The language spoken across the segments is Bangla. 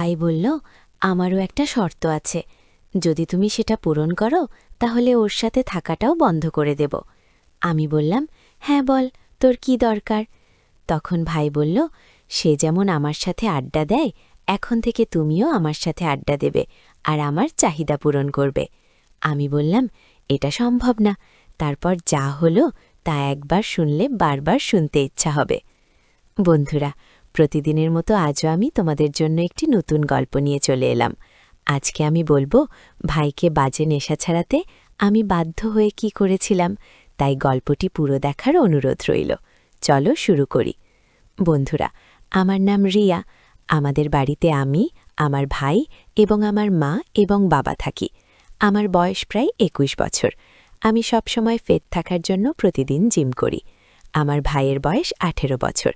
ভাই বলল, আমারও একটা শর্ত আছে। যদি তুমি সেটা পূরণ করো, তাহলে ওর সাথে থাকাটাও বন্ধ করে দেব। আমি বললাম হ্যাঁ বল, তোর কি দরকার? তখন ভাই বলল, সে যেমন আমার সাথে আড্ডা দেয়, এখন থেকে তুমিও আমার সাথে আড্ডা দেবে আর আমার চাহিদা পূরণ করবে। আমি বললাম, এটা সম্ভব না। তারপর যা হলো, তা একবার শুনলে বারবার শুনতে ইচ্ছা হবে। বন্ধুরা প্রতিদিনের মতো আজও আমি তোমাদের জন্য একটি নতুন গল্প নিয়ে চলে এলাম। আজকে আমি বলব, ভাইকে বাজে নেশা ছাড়াতে আমি বাধ্য হয়ে কি করেছিলাম, তাই গল্পটি পুরো দেখার অনুরোধ রইল। চলো শুরু করি। বন্ধুরা, আমার নাম রিয়া। আমাদের বাড়িতে আমি, আমার ভাই এবং আমার মা এবং বাবা থাকি। আমার বয়স প্রায় একুশ বছর। আমি সবসময় ফেট থাকার জন্য প্রতিদিন জিম করি। আমার ভাইয়ের বয়স আঠেরো বছর।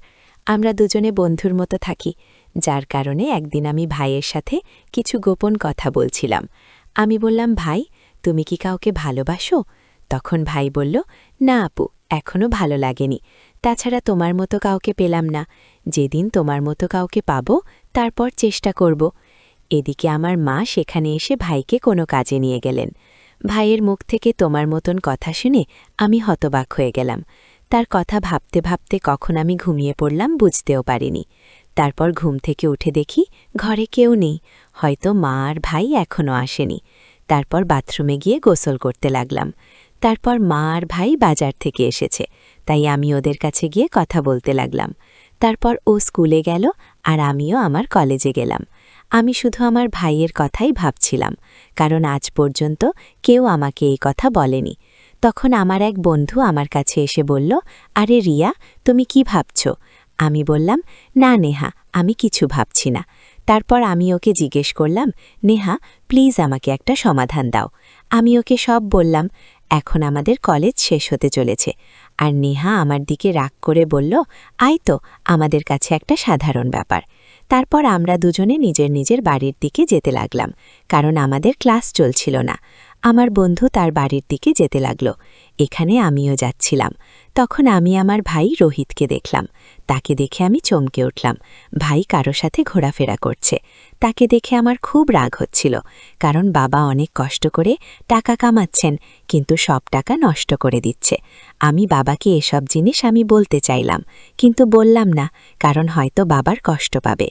আমরা দুজনে বন্ধুর মতো থাকি, যার কারণে একদিন আমি ভাইয়ের সাথে কিছু গোপন কথা বলছিলাম। আমি বললাম, ভাই, তুমি কি কাউকে ভালোবাসো? তখন ভাই বলল, না আপু এখনও ভালো লাগেনি। তাছাড়া তোমার মতো কাউকে পেলাম না। যেদিন তোমার মতো কাউকে পাব, তারপর চেষ্টা করব। এদিকে আমার মা সেখানে এসে ভাইকে কোনো কাজে নিয়ে গেলেন। ভাইয়ের মুখ থেকে তোমার মতন কথা শুনে আমি হতবাক হয়ে গেলাম। তার কথা ভাবতে ভাবতে কখন আমি ঘুমিয়ে পড়লাম বুঝতেও পারিনি। তারপর ঘুম থেকে উঠে দেখি ঘরে কেউ নেই। হয়তো মা আর ভাই এখনও আসেনি। তারপর বাথরুমে গিয়ে গোসল করতে লাগলাম। তারপর মা আর ভাই বাজার থেকে এসেছে। তাই আমি ওদের কাছে গিয়ে কথা বলতে লাগলাম। তারপর ও স্কুলে গেল আর আমিও আমার কলেজে গেলাম। আমি শুধু আমার ভাইয়ের কথাই ভাবছিলাম। কারণ আজ পর্যন্ত কেউ আমাকে এই কথা বলেনি। তখন আমার এক বন্ধু আমার কাছে এসে বলল, আরে রিয়া, তুমি কি ভাবছ? আমি বললাম, না নেহা, আমি কিছু ভাবছি না। তারপর আমি ওকে জিজ্ঞেস করলাম, নেহা প্লিজ আমাকে একটা সমাধান দাও। আমি ওকে সব বললাম, এখন আমাদের কলেজ শেষ হতে চলেছে। আর নেহা আমার দিকে রাগ করে বলল আই তো, আমাদের কাছে একটা সাধারণ ব্যাপার। তারপর আমরা দুজনে নিজের নিজের বাড়ির দিকে যেতে লাগলাম, কারণ আমাদের ক্লাস চলছিল না। আমার বন্ধু তার বাড়ির দিকে যেতে লাগল। এখানে আমিও যাচ্ছিলাম। তখন আমি আমার ভাই রোহিতকে দেখলাম। তাকে দেখে আমি চমকে উঠলাম। ভাই কারও সাথে ঘোরাফেরা করছে। তাকে দেখে আমার খুব রাগ হচ্ছিল, কারণ বাবা অনেক কষ্ট করে টাকা কামাচ্ছেন, কিন্তু সব টাকা নষ্ট করে দিচ্ছে। আমি বাবাকে এসব জিনিস আমি বলতে চাইলাম, কিন্তু বললাম না, কারণ হয়তো বাবার কষ্ট পাবে।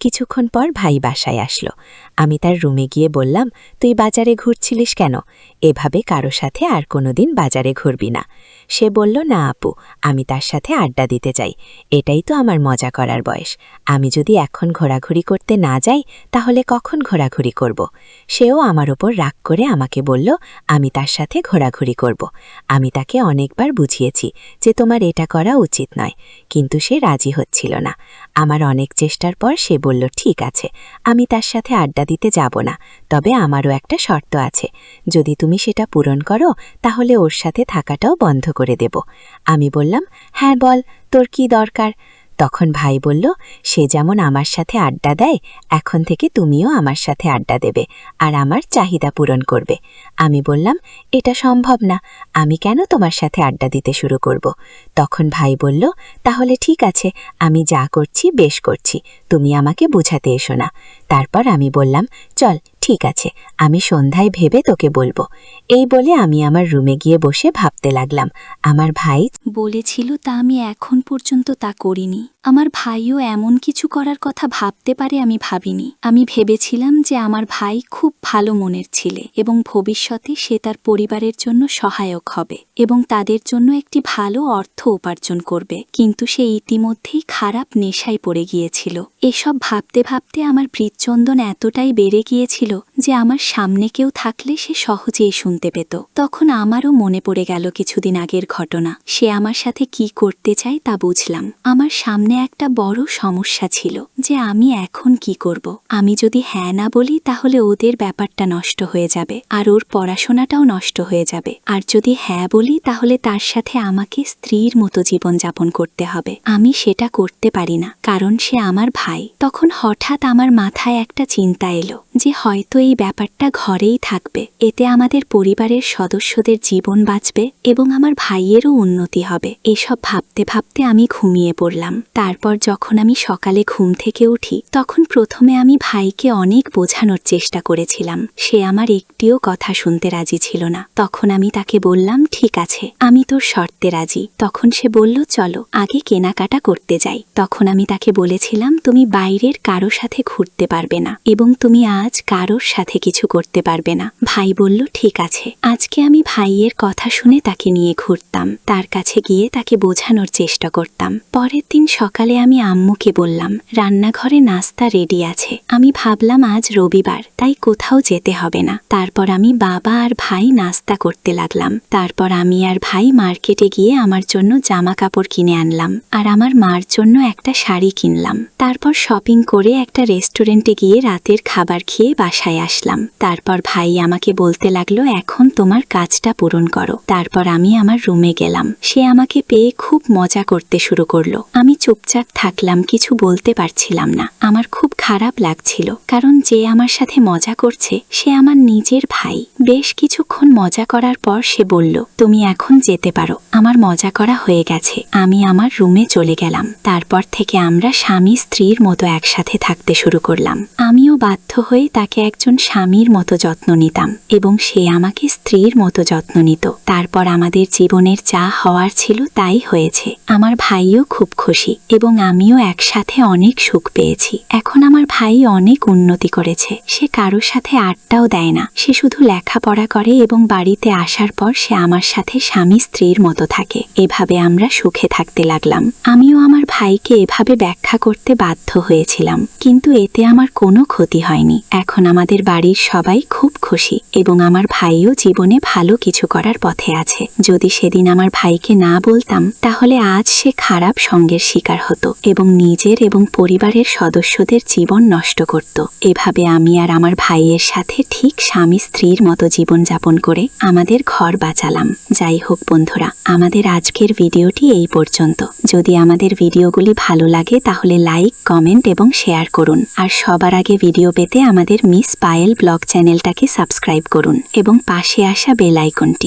কিছুক্ষণ পর ভাই বাসায় আসলো। আমি তার রুমে গিয়ে বললাম, তুই বাজারে ঘুরছিলিস কেন? এভাবে কারও সাথে আর কোনোদিন বাজারে ঘুরবি না। সে বলল, না আপু, আমি তার সাথে আড্ডা দিতে চাই এটাই তো আমার মজা করার বয়স। আমি যদি এখন ঘোরাঘুরি করতে না যাই, তাহলে কখন ঘোরাঘুরি করব? সেও আমার ওপর রাগ করে আমাকে বলল, আমি তার সাথে ঘোরাঘুরি করব। আমি তাকে অনেকবার বুঝিয়েছি যে তোমার এটা করা উচিত নয়, কিন্তু সে রাজি হচ্ছিল না। আমার অনেক চেষ্টার পর সে বলল, ঠিক আছে, আমি তার সাথে আড্ডা দিতে যাব না। তবে আমারও একটা শর্ত আছে। যদি তুমি সেটা পূরণ করো, তাহলে ওর সাথে থাকাটাও বন্ধ করে দেব। আমি বললাম হ্যাঁ বল, তোর কি দরকার? তখন ভাই বলল, সে যেমন আমার সাথে আড্ডা দেয়, এখন থেকে তুমিও আমার সাথে আড্ডা দেবে আর আমার চাহিদা পূরণ করবে। আমি বললাম, এটা সম্ভব না, আমি কেন তোমার সাথে আড্ডা দিতে শুরু করব? তখন ভাই বলল, তাহলে ঠিক আছে, আমি যা করছি বেশ করছি, তুমি আমাকে বুঝাতে এসো না। তারপর আমি বললাম, চল ঠিক আছে, আমি সন্ধ্যায় ভেবে তোকে বলব। এই বলে আমি আমার রুমে গিয়ে বসে ভাবতে লাগলাম। আমার ভাই বলেছিল তা আমি এখন পর্যন্ত তা করিনি। আমার ভাইও এমন কিছু করার কথা ভাবতে পারে আমি ভাবিনি। আমি ভেবেছিলাম যে আমার ভাই খুব ভালো মনের ছেলে এবং ভবিষ্যতে সে তার পরিবারের জন্য সহায়ক হবে এবং তাদের জন্য একটি ভালো অর্থ উপার্জন করবে। কিন্তু সে ইতিমধ্যেই খারাপ নেশায় পড়ে গিয়েছিল। এসব ভাবতে ভাবতে আমার হৃদচন্দন এতটাই বেড়ে গিয়েছিল যে আমার সামনে কেউ থাকলে সে সহজেই শুনতে পেত। তখন আমারও মনে পড়ে গেল কিছুদিন আগের ঘটনা। সে আমার সাথে কি করতে চায় তা বুঝলাম। আমার সামনে একটা বড় সমস্যা ছিল যে আমি এখন কি করব। আমি যদি হ্যাঁ না বলি তাহলে ওদের ব্যাপারটা নষ্ট হয়ে যাবে আর ওর পড়াশোনাটাও নষ্ট হয়ে যাবে। আর যদি হ্যাঁ বলি তাহলে তার সাথে আমাকে স্ত্রীর মতো জীবনযাপন করতে হবে। আমি সেটা করতে পারি না, কারণ সে আমার ভাই। তখন হঠাৎ আমার মাথায় একটা চিন্তা এলো যে যে হয়তো এই ব্যাপারটা ঘরেই থাকবে। এতে আমাদের পরিবারের সদস্যদের জীবন বাঁচবে এবং আমার ভাইয়েরও উন্নতি হবে। এসব ভাবতে ভাবতে আমি ঘুমিয়ে পড়লাম। তারপর যখন আমি সকালে ঘুম থেকে উঠি, তখন প্রথমে আমি ভাইকে অনেক বোঝানোর চেষ্টা করেছিলাম। সে আমার একটিও কথা শুনতে রাজি ছিল না। তখন আমি তাকে বললাম, ঠিক আছে, আমি তোর শর্তে রাজি। তখন সে বলল, চলো, আগে কেনাকাটা করতে যাই। তখন আমি তাকে বলেছিলাম, তুমি বাইরের কারও সাথে ঘুরতে পারবে না এবং তুমি আজ কারোর সাথে কিছু করতে পারবে না। ভাই বলল, ঠিক আছে। আজকে আমি ভাইয়ের কথা শুনে তাকে নিয়ে ঘুরতাম। তার কাছে গিয়ে তাকে বোঝানোর চেষ্টা করতাম। পরের দিন সকালে আমি আম্মুকে বললাম, রান্নাঘরে নাস্তা রেডি আছে। আমি ভাবলাম আজ রবিবার, তাই কোথাও যেতে হবে না। তারপর আমি বাবা আর ভাই নাস্তা করতে লাগলাম। তারপর আমি আর ভাই মার্কেটে গিয়ে আমার জন্য জামা কাপড় কিনে আনলাম আর আমার মার জন্য একটা শাড়ি কিনলাম। তারপর শপিং করে একটা রেস্টুরেন্টে গিয়ে রাতের খাবার খেয়ে বাসায় আসলাম। তারপর ভাই আমাকে বলতে লাগল, এখন তোমার কাজটা পূরণ করো। তারপর আমি আমার রুমে গেলাম। সে আমাকে পেয়ে খুব মজা করতে শুরু করল। আমি চুপচাপ থাকলাম, কিছু বলতে পারছিলাম না। আমার খুব খারাপ লাগছিল, কারণ যে আমার সাথে মজা করছে, সে আমার নিজের ভাই। বেশ কিছুক্ষণ মজা করার পর সে বলল, তুমি এখন যেতে পারো। আমার মজা করা হয়ে গেছে। আমি আমার রুমে চলে গেলাম। তারপর থেকে আমরা স্বামী স্ত্রীর মতো একসাথে থাকতে শুরু করলাম। আমিও বাধ্য হয়ে তাকে একজন স্বামীর মতো যত্ন নিতাম এবং সে আমাকে স্ত্রীর মতো যত্ন নিত। তারপর আমাদের জীবনের যা হওয়ার ছিল তাই হয়েছে। আমার ভাইও খুব খুশি এবং আমিও একসাথে অনেক সুখ পেয়েছি। এখন আমার ভাই অনেক উন্নতি করেছে। সে কারোর সাথে আড্ডাও দেয় না। সে শুধু লেখাপড়া করে এবং বাড়িতে আসার পর সে আমার সাথে স্বামী স্ত্রীর মতো থাকে। এভাবে আমরা সুখে থাকতে লাগলাম। আমিও আমার ভাইকে এভাবে ব্যাখ্যা করতে বাধ্য হয়েছিলাম। কিন্তু এতে আমার কোনো ক্ষতি হয়নি। এখন আমাদের বাড়ির সবাই খুব খুশি এবং আমার ভাইও জীবনে ভালো কিছু করার পথে আছে। যদি সেদিন আমার ভাইকে না বলতাম, তাহলে আজ সে খারাপ সঙ্গের শিকার হতো এবং নিজের এবং পরিবারের সদস্যদের জীবন নষ্ট করত। এভাবে আমি আর আমার ভাইয়ের সাথে ঠিক স্বামী স্ত্রীর মতো জীবনযাপন করে আমাদের ঘর বাঁচালাম। যাই হোক বন্ধুরা, আমাদের আজকের ভিডিওটি এই পর্যন্ত। যদি আমাদের ভিডিওগুলি ভালো লাগে, তাহলে লাইক, কমেন্ট এবং শেয়ার করুন। আর সবার আগে ভিডিও পেতে আমাদের মিস পায়েল ব্লগ চ্যানেলটাকে সাবস্ক্রাইব করুন এবং পাশে আসা বেল আইকনটি